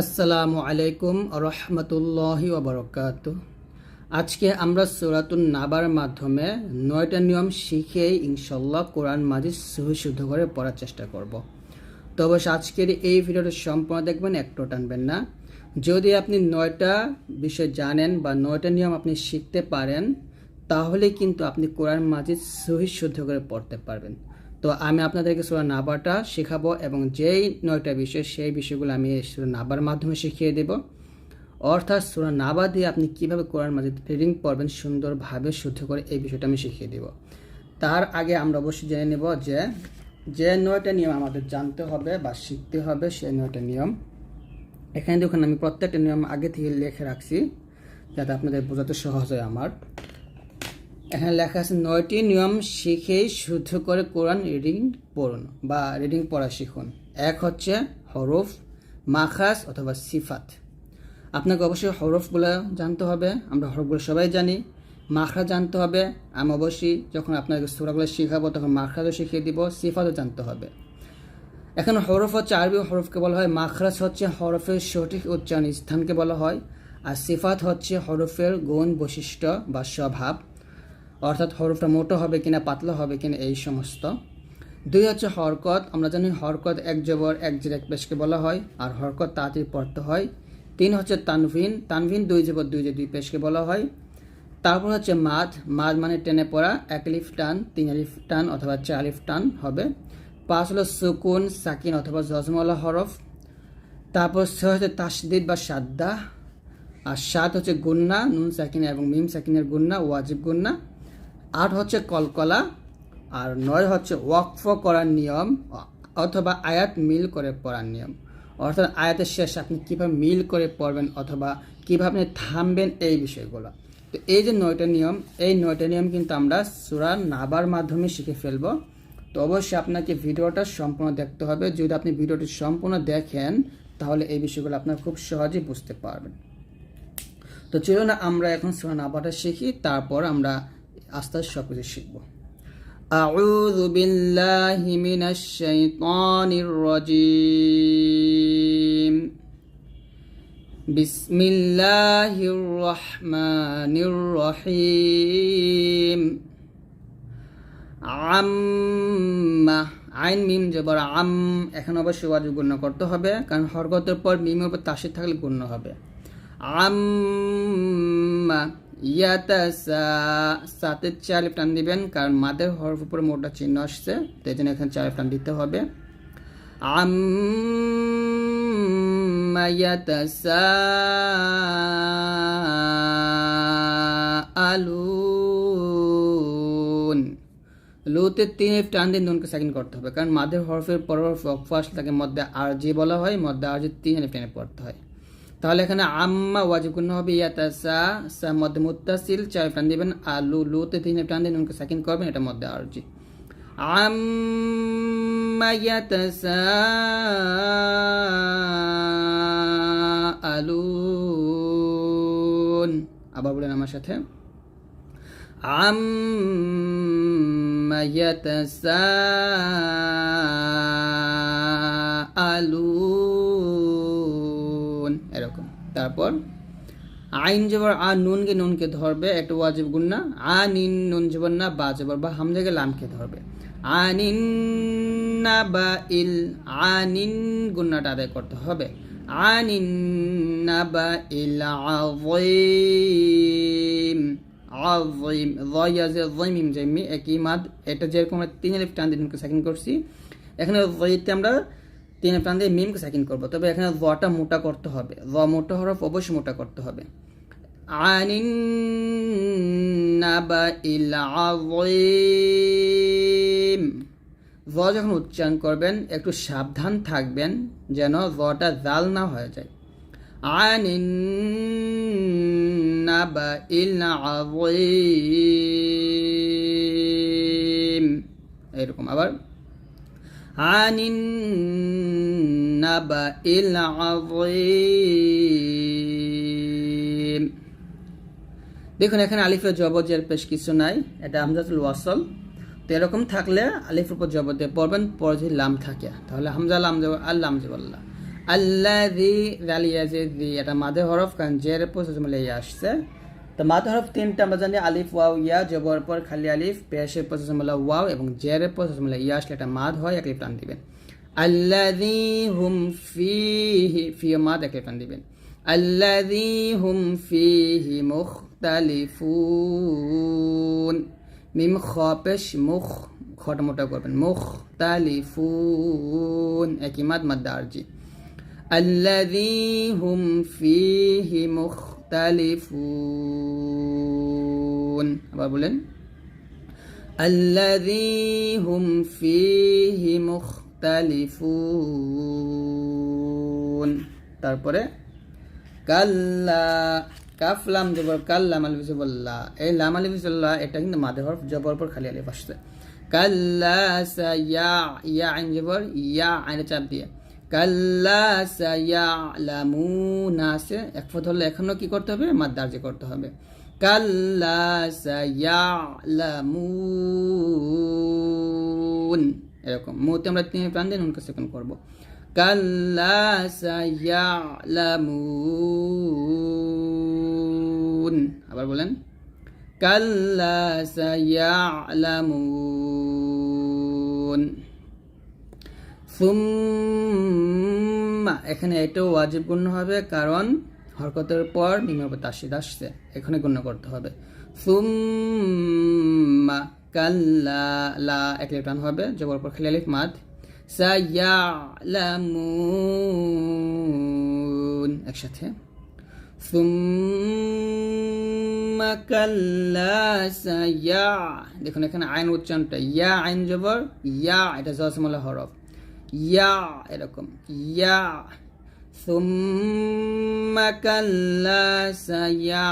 আসসালামু আলাইকুম রহমতুল্লাহি ওবরকাত আজকে আমরা সুরাতুন নাবার মাধ্যমে নয়টা নিয়ম শিখেই ইনশাল্লাহ কোরআন মাজিদ শুদ্ধ করে পড়ার চেষ্টা করব। তো অবশ্য আজকের এই ভিডিওটা সম্পূর্ণ দেখবেন, একটু টানবেন না। যদি আপনি নয়টা বিষয় জানেন বা নয়টা নিয়ম আপনি শিখতে পারেন, তাহলে কিন্তু আপনি কোরআন মাজিদ সহি শুদ্ধ করে পড়তে পারবেন। তো আমি আপনাদেরকে সুরা নাবাটা শেখাবো এবং যেই নয়টা বিষয়, সেই বিষয়গুলো আমি সুরা নাবার মাধ্যমে শিখিয়ে দেব। অর্থাৎ সুরা নাবা দিয়ে আপনি কীভাবে কোরআন মাজিদ রিডিং পড়বেন সুন্দরভাবে, শুদ্ধ করে এই বিষয়টা আমি শিখিয়ে দেব। তার আগে আমরা অবশ্যই জেনে নেব যে যে নয়টা নিয়ম আমাদের জানতে হবে বা শিখতে হবে, সেই নয়টা নিয়ম। এখানে দেখুন, আমি প্রত্যেকটা নিয়ম আগে থেকে লিখে রাখছি যাতে আপনাদের বোঝাতে সহজ হয় আমার। এখানে লেখা আছে, নয়টি নিয়ম শিখেই শুদ্ধ করে কোরআন রিডিং পড়ুন বা রিডিং পড়া শিখুন। এক হচ্ছে হরফ, মাখাস অথবা সিফাত। আপনাকে অবশ্যই হরফগুলো জানতে হবে, আমরা হরফগুলো সবাই জানি। মাখরা জানতে হবে, আমি অবশ্যই যখন আপনাকে সুরাগুলো শেখাবো তখন মাখরাজও শিখিয়ে দিব, সিফাতও জানতে হবে। এখন হরফ হচ্ছে আরবি, হরফকে বলা হয় মাখরাজ হচ্ছে হরফের সঠিক উচ্চারণ স্থানকে বলা হয়। আর সিফাত হচ্ছে হরফের গুণ বৈশিষ্ট্য বা স্বভাব। অর্থাৎ হরফটা মোটো হবে কিনা, পাতলা হবে কিনা, এই সমস্ত। দুই হচ্ছে হরকত, আমরা জানি হরকত এক জবর, এক জের এক পেশকে বলা হয়, আর হরকত তাড়াতাড়ি পড়তে হয়। তিন হচ্ছে তানভিন তানভিন দুই জবর, দুই যে দুই পেশকে বলা হয়। তারপর হচ্ছে মাদ মাদ মানে টেনে পড়া, এক লিফ টান, তিন আলিফ টান অথবা চার আলিফ টান হবে। পাঁচ হলো সুকুন, সাকিন অথবা জজমলা হরফ। তারপর ছয় হচ্ছে তাসদিদ বা সাদ্দা। আর সাত হচ্ছে গুন্না, নুন, সাকিন এবং মিম, সাকিনের গুন্না, ওয়াজিব গুন্না। আট হচ্ছে কলকলা, আর নয় হচ্ছে ওয়াকফ করার নিয়ম, অথবা আয়াত মিল করে পড়ার নিয়ম। অর্থাৎ আয়াতের শেষ আপনি কীভাবে মিল করে পড়বেন অথবা কীভাবে আপনি থামবেন এই বিষয়গুলো। তো এই যে নয়টা নিয়ম, এই নয়টা নিয়ম কিন্তু আমরা সুরা নাবার মাধ্যমে শিখে ফেলব। তো অবশ্যই আপনাকে ভিডিওটা সম্পূর্ণ দেখতে হবে। যদি আপনি ভিডিওটি সম্পূর্ণ দেখেন, তাহলে এই বিষয়গুলো আপনার খুব সহজেই বুঝতে পারবেন। তো চলুন আমরা এখন সুরা নাবাটা শিখি, তারপর আমরা আস্তে আস্তে সব কিছু শিখবো أعوذ بالله من الشيطان الرجيم بسم الله الرحمن الرحيم আম্মা আইন মিম জবর আম এখন অবশ্যই ওয়াজিব গুণ্য করতে হবে কারণ হরকতের পর মিমের উপর তাসির থাকলে গুণ্য হবে আম্মা ইয়াতাসা সাতের চার টান দিবেন, কারণ মাদের হরফ উপরে মোটা চিহ্ন আসছে তো এই জন্য এখানে চার টান দিতে হবে। আম্মা ইয়াতাসা আলুন। লুতে তিন টান দিয়ে নুনকে সেকেন্ড করতে হবে, কারণ মাদের হরফের পর হরফ আসলে তাকে মধ্যে আর জি বলা হয়, মধ্যে আর জি তিন টেনে পড়তে হয়। তাহলে এখানে আম্মা ওয়াজিব গুণ হবে ইয়াতাসা সা মধ্যে মুত্তাসিল চার টান দিবেন আলু লুতে তিন টান দিয়ে নুনকে সেকেন্ড করবেন এটা মধ্যে আর জি আম্মা ইয়াতাসা আলুন আবার বলেন আমার সাথে عما يتساءلون এরকম। তারপর, আইন জবর আ নুনকে নুনকে ধরবে, একটা ওয়াজিব গুন্না আ নিন নুন জবর না, বা জবর বা হামজাকে লামকে ধরবে। আনিন না বা ইল, আনিন গুন্নাটা আদায় করতে হবে। আনিন না বা ইল আযীম আযীম যাইয়াজে যাইমিম জাইমি একই মাদ এটা যেরকম তিন আলিফ টান দিয়ে মিমকে সেকেন্ড করছি, এখানে যাইতে আমরা তিনি প্রাণ দিয়ে মিমকে সাকিন করব। তবে এখানে রটা মোটা করতে হবে। র মোটা হরফ অবশ্যই মোটা করতে হবে। আনিন নাবাইল আযীম। র যখন উচ্চারণ করবেন, একটু সাবধান থাকবেন যেন রটা জাল না হয়ে যায়। আনিন নাবাইল আযীম। এরকম আবার عن النبأ العظيم দেখুন এখানে আলিফের জবজের পেশ কিছু নাই এটা আমজাতুল ওয়াসল তো এরকম থাকলে আলিফের উপর জবর দিয়ে পড়বেন পরে যদি লাম থাকে তাহলে হামজা লাম যাব আর লাম যাব আল্লাহ আল্লাদি জালিয়া যে দি এটা মাদে হরফ কারণ জের প্রসেস মিলে ইয়ে আসছে তো মাদ হরফ তিনটা আমরা জানি আলিফ ওয়াও ইয়া জবর পর খালি আলিফ পেশের পঁচাশমলা ওয়াও এবং জেরের পঁচাশমলা ইয়া আসলে একটা মাদ হয় এক লিফ টান দিবেন আল্লাদি হুম ফিহি ফি মাদ এক লিফ টান দিবেন আল্লাদি হুম ফিহি মুখতালিফুন মিম খপেশ মুখ খট মোটা করবেন মুখতালিফুন একই মাদ মাদ্দা আরজি আল্লাদি হুম ফিহি মুখ مختلفون আবার বলেন الذي هم فيه مختلفون তারপরে কাল্লা কাফ লাম জবর কাল লাম আলিফ জবল্লা এই লাম আলিফ জবল্লা এটা কিন্তু মাদে হরফ জবর পর খালি আলিফ আসছে কাল্লা সা ইয়া ইয়া আইন জবর ইয়া আইনে চাপ দিয়ে কাল্লা সায়ালামুনা আছে এক ফত হলে এখনও কি করতে হবে? মাদ্দার্জি করতে হবে। কাল্লা সায়ালামুন। এরকম। মুতে আমরা তিন প্রাণ দিয়ে নুনকে সেকেন্ড করব। কাল্লা সায়ালামুন। আবার বলেন। কাল্লা সায়ালামুন। সুম্মা। এখানে এটাও ওয়াজিব গুণ্য হবে, কারণ হরকতের পর মিমাবে তাসিদ আসছে। এখানে গুণ্য করতে হবে। সুম্মা কাল্লা লা, এক টান হবে, জবর পর খেলে আলিফ মাদ। সায়ালামুন, একসাথে। সুম্মা কাল্লা সায়া, দেখুন এখানে আইন উচ্চারণটা, ইয়া আইন জবর, ইয়া, এটা জসমলা হরফ। ইয়া এরকম ইয়া ثم كلا سيعلمون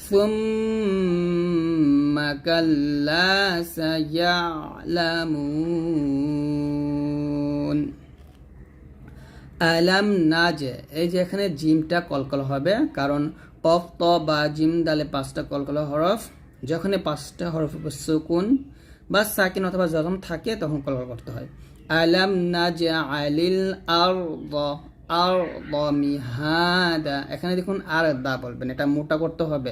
ثم كلا سيعلمون আলাম নাজে এই যে এখানে জিমটা কলকল হবে কারণ কফ ত বা জিম দালে পাঁচটা কলকল হরফ যখন পাঁচটা হরফ সুকুন বা সাকিন অথবা জজম থাকে, তখন কলকল করতে হয়। আলাম নাজে আলিল আর আর মিহাদা। এখানে দেখুন আর দা বলবেন, এটা মোটা করতে হবে।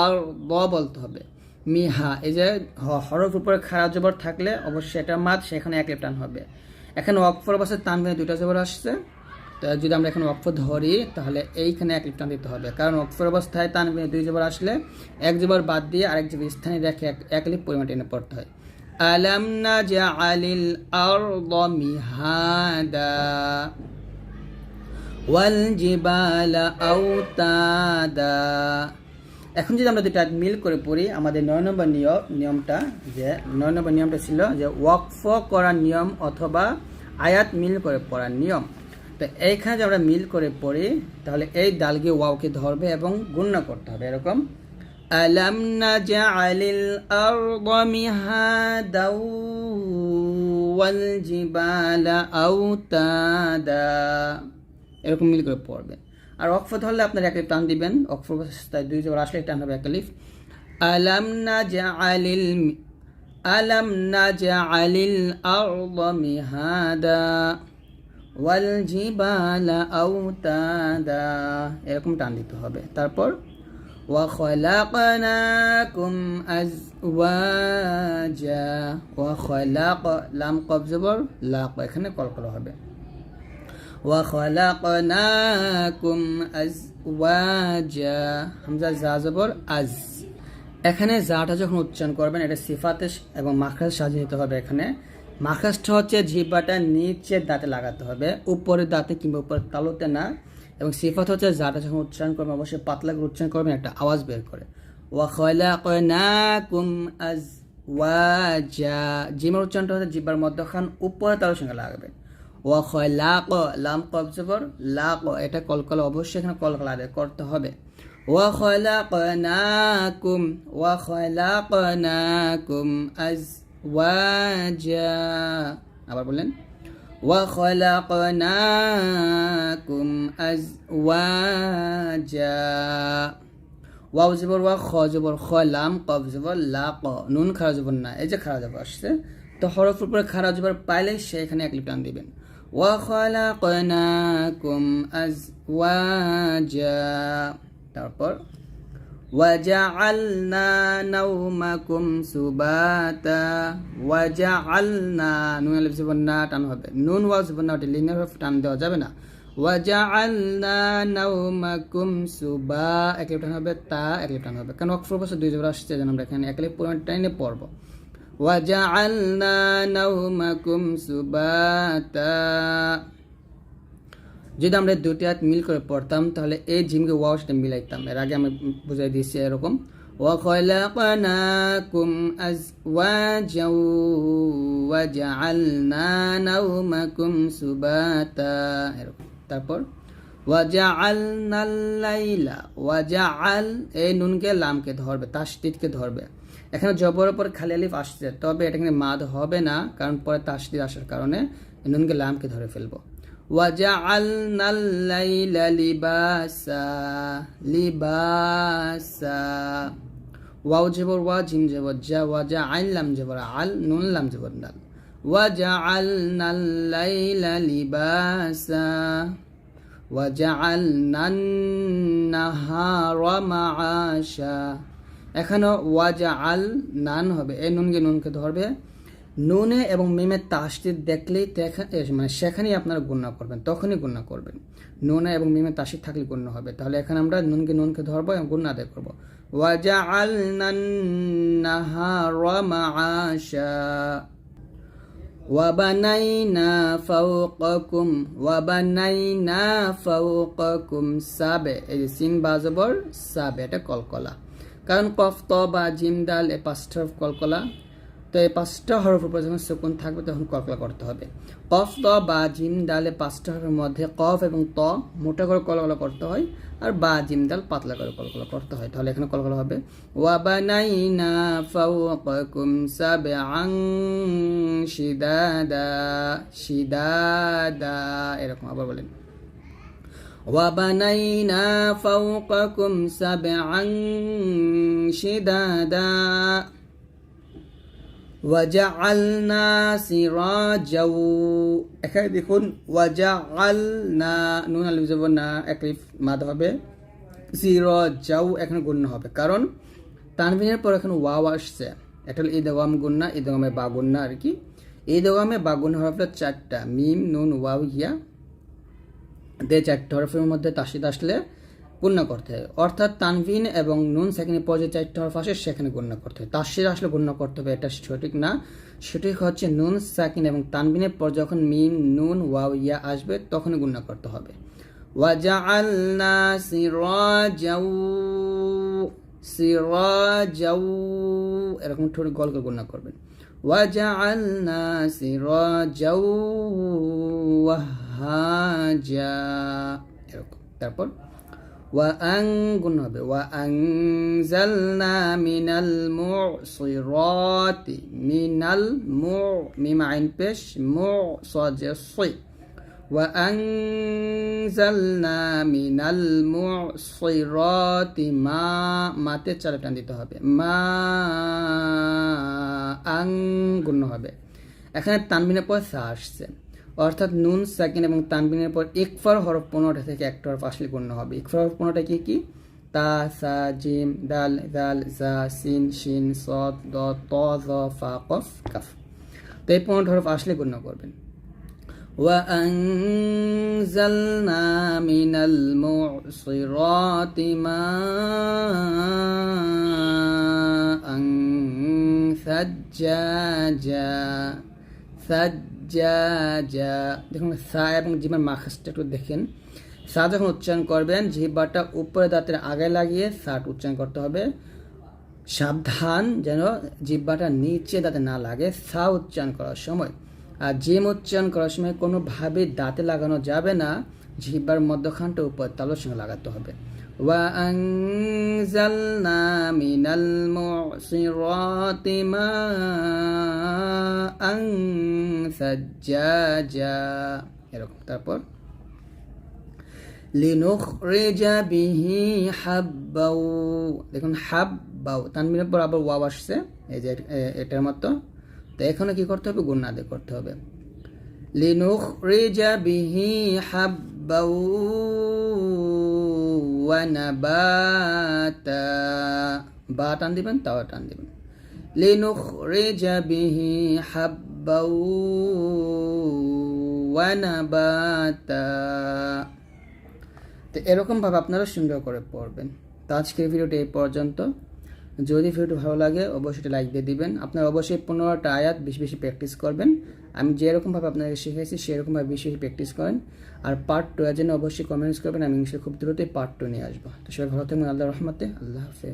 আর ব বলতে হবে। মিহা, এই যে হরফ উপরে খারাপ জবর থাকলে অবশ্যই এটা মাত সেখানে এক টান হবে। এখানে অক্ষর অবস্থায় টানবেন দুইটা জবর আসছে। তো যদি আমরা এখানে অক্ষ ধরি, তাহলে এইখানে এক টান দিতে হবে। কারণ অক্ষর অবস্থায় টানবেন দুই জবর আসলে এক জবর বাদ দিয়ে আরেক জবর স্থানে রেখে এক লিপ পরিমাণ টেনে পড়তে হয়। আলাম না আরদ মিহাদা ওয়াল জিবালা আওতাদা। এখন যদি আমরা দুটা মিল করে পড়ি, আমাদের নয় নম্বর নিয়ম নিয়মটা যে নয় নম্বর নিয়মটা ছিল যে ওয়াকফ করার নিয়ম অথবা আয়াত মিল করে পড়ার নিয়ম। তো এইখানে যদি আমরা মিল করে পড়ি, তাহলে এই দালকে ওয়াওকে ধরবে এবং গুণ্য করতে হবে, এরকম নাজআলিল আরদ মিহাদাও ওয়াল জিবালা আওতাদা এরকম মিল করে পড়বে। আর অক্ফ ধরলে আপনার এক টান দিবেন। অক্ফ অবস্থায় দুই জোর আসলে টান হবে এক লিফ। আলাম নাজআলিল আলাম নাজআলিল আরদ মিহাদা ওয়াল জিবালা আওতাদা এরকম টান দিতে হবে। তারপর وخلقناكم أزواجا وخلق লাম কব জবর লাক এখানে কলকল হবে وخلقناكم أزواجا হামজা জা জবর আজ এখানে জাটা যখন উচ্চারণ করবেন এটা সিফাতে এবং মাখরাজ সাজিয়ে নিতে হবে এখানে মাখরাজটা হচ্ছে জিব্বাটা নিচের দাঁতে লাগাতে হবে উপরের দাঁতে কিংবা উপরের তালুতে না এবং সিফাত হচ্ছে যাটা যখন উচ্চারণ করবেন অবশ্যই পাতলা করে উচ্চারণ করবেন, একটা আওয়াজ বের করে। জিমের উচ্চারণটা হচ্ছে জিব্বার মধ্যখান উপরে তালুর সঙ্গে লাগাবে। ওয়া খলাক, লাম কব জবর, লাক, এটা কলকলা অবশ্যই এখানে কলকলা আদায় করতে হবে। ওয়া খলাকনাকুম ওয়া খলাকনাকুম আজ ওয়াজা আবার বলেন وخلقناكم أزواجا ওয়াও জবর ওয়া খ জবর খ লাম কব জবর লা ক নুন খারা জবর না এই যে খারা জবর আসছে তো হরফের উপরে খারাপ জবর পাইলে সে এখানে এক লিপ টান দিবেন ওয়াখালাকনাকুম আজওয়াজা তারপর وجعلنا نومكم سباتا وجعلنا নুন আলিফ জীবন না টান হবে নুন ওয়াও জীবন না ওটা লিনিয়ার হরফ টান দেওয়া যাবে না ওয়াজআলনা নাওমাকুম সুবা এক লিপ টান হবে তা এক লিপ টান হবে কারণ অক্ষর বছর দুই জোড়া আসছে যেন আমরা এখানে এক লিপ পুরো টাইনে পড়বো ওয়াজআলনা নাওমাকুম সুবাতা যদি আমরা দুটি হাত মিল করে পড়তাম তাহলে এই জিমকে ওয়াও সাথে মিলাইতাম এর আগে আমি বুঝাই দিয়েছি এরকম وخلقناكم أزواجا وجعلنا نومكم سباتا এরকম তারপর ওয়াজাআলনাল লাইলা ওয়াজাআল এই নুনকে লামকে ধরবে তাসদিদকে ধরবে এখানে জবরের পর খালি আলিফ আসছে তবে এটা এখানে মাদ হবে না কারণ পরে তাসদিদ আসার কারণে নুনকে লামকে ধরে ফেলবো وجعلنا الليل لباسا لباسا ওয়াও জবর ওয়া জিম জবর জা ওয়া জা আইন লাম জবর আল নুন লাম জবর নাল وجعلنا الليل لباسا وجعلنا النهار معاشا এখানে ওয়াজা আল নান হবে এই নুনকে নুনকে ধরবে নুনে এবং মিমের তাসদিদ দেখলেই দেখা এ, মানে সেখানেই আপনারা গুণনা করবেন তখনই গুণনা করবেন নুনে এবং মিমের তাসিদ থাকলে গুণ্য হবে তাহলে এখানে আমরা নুনকে নুনকে ধরবো এবং গুণ আদায় করবো وجعلنا النهار معاشا وبنينا فوقكم وبنينا فوقكم সাবে এই যে সিন বাজবর সাবে এটা কলকলা কারণ কফ ত বা জিম ডাল এই পাঁচটা কলকলা তো এই পাঁচটা হরফের উপর যখন সুকুন থাকবে তখন কলকলা করতে হবে কফ ত বা জিম ডালে পাঁচটা হরফের মধ্যে কফ এবং ত মোটা করে কলকলা করতে হয় আর বা জিম ডাল পাতলা করে কলকলা করতে হয় তাহলে এখানে কলকলা হবে ওয়াবানাইনা ফাওকাকুম সাবআন শিদাদা শিদাদা এরকম আবার বলেন وبنينا فوقكم سبعا شدادا এখানে দেখুন নুন না হবে। হবে, কারণ তানবিনের পর এখন ওয়াও আসছে। এটা হলো ঈদগাম গুন্না ঈদগামে বা গুন্না আর কি। ঈদগামে বা গুন্না হরফটা চারটা, মিম, নুন, ওয়াও ইয়া দে চারটা হরফের মধ্যে তাসিদ আসলে গুণনা করতে হবে অর্থাৎ তানভিন এবং নুন সেখানে পর যে চারটে হরফ আসে সেখানে গুণনা করতে হবে তাসিদ আসলে গুণনা করতে হবে, এটা সঠিক না। সঠিক হচ্ছে নুন, সাকিন এবং তানবিনের পর যখন মিম, নুন, ওয়াও, ইয়া আসবে, তখনই গুণনা করতে হবে। এরকম ঠোঁট গল করে করবেন। ওয়াহাজা, এরকম। তারপর وأن গুণ হবে وأنزلنا من المعصرات من المع ميم عين بش معصج الصي وأنزلنا من المعصرات ما মাতে চালে টান দিতে হবে মা আং গুণ হবে এখানে তানবিনের পর সা আসছে অর্থাৎ নুন সাকিন এবং তানবিনের পর ইকফার হরফ পনেরোটা থেকে একটা হরফ আসলে গণ্য হবে ইকফার হরফ পনেরোটা কি কি তা সা জিম দাল দাল জা সিন শিন সদ দ ত জ ফা কফ কাফ তো এই পনেরোটা হরফ আসলে গণ্য করবেন وأنزلنا من المعصرات ماء ثجاجا সাজ্জাজা দেখুন, সা এবং জিমের মাখাসটা একটু দেখেন। সা যখন উচ্চারণ করবেন, জিহ্বাটা উপরে দাঁতের আগে লাগিয়ে সাট উচ্চারণ করতে হবে। সাবধান যেন জিহ্বাটা নিচে দাঁতে না লাগে, সা উচ্চারণ করার সময়। আর জিম উচ্চারণ করার সময় কোনোভাবে দাঁতে লাগানো যাবে না, জিহ্বার মধ্যখানটা উপর তালুর সঙ্গে লাগাতে হবে। وأنزلنا من المعصرات ماء ثجاجا এরকম তারপর লিনুখরিজা বিহি হাব্বাউ দেখুন হাব্বাউ তানবিনের পর আবার ওয়াও আসছে এই যে এ- এটার মতো তো এখানে কি করতে হবে গুণ আদায় করতে হবে লিনুখরিজা বিহি হাব্বাউ নাবাতা বা টান দিবেন তাও বিহি হাব্বাউ ওয়া নাবাতা তো এরকমভাবে আপনারা সুন্দর করে পড়বেন। তো আজকের ভিডিওটি এই পর্যন্ত। যদি ভিডিওটি ভালো লাগে, অবশ্যই লাইক দিয়ে দিবেন। আপনারা অবশ্যই পনেরোটা আয়াত বেশি বেশি প্র্যাকটিস করবেন। আমি যেরকমভাবে আপনাকে শিখেছি সেরকমভাবে বেশি বেশি প্র্যাকটিস করেন। আর পার্ট টু এর জন্য অবশ্যই কমেন্টস করবেন। আমি ইংলিশে খুব দ্রুতই পার্ট টু নিয়ে আসব। তো সবাই ভালো থাকবেন আল্লাহ রহমতে। আল্লাহ হাফেজ।